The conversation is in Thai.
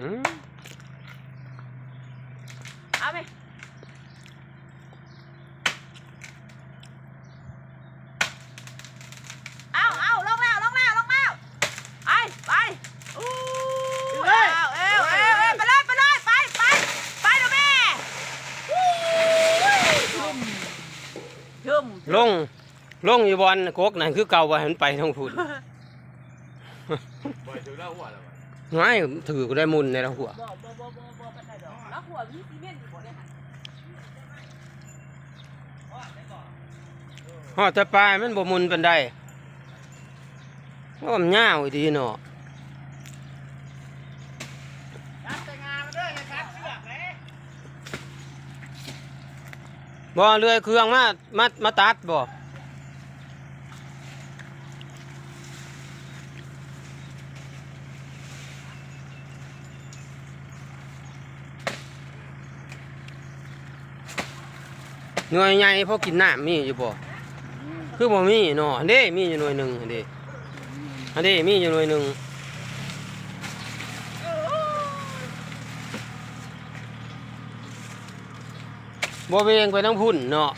อืมเอาไปเอาเอาลงแล้วลงแล้วลงแล้วไปไปอู้เอ้วเอ้วเอ้วเอ้วไปเลยไปเลยไปไปไปเดี๋ยวแม่อู้ชุ่มชุ่มลง ลงอยู่บอลกกนั่นคือเก่าว่าให้มันไปทั้งพุ่น บ่อยถือแล้วหัวแล้ว ง่ายถือก็ได้มุนในละหัวบ่บ่บ่บ่บ่ปานใดอกล้วหัวมีซีเมนต์อยู่บ่ได้หั่นฮอดแต่ปลายมันบ่มุนปานใดว่ามันยาวดีเนาะบ่อเชือเลยบ่เลื่อยเครื่องมามามาตัดบ่ หน่วยใหญ่พอกินน้ำมีอยู่บ่คือบ่มีเนาะอันเด้มีอยู่หน่วยหนึ่งอันเด้อันเด้มีอยู่หน่วยหนึ่งบ่เวงไปทั้งพุ่นเนาะ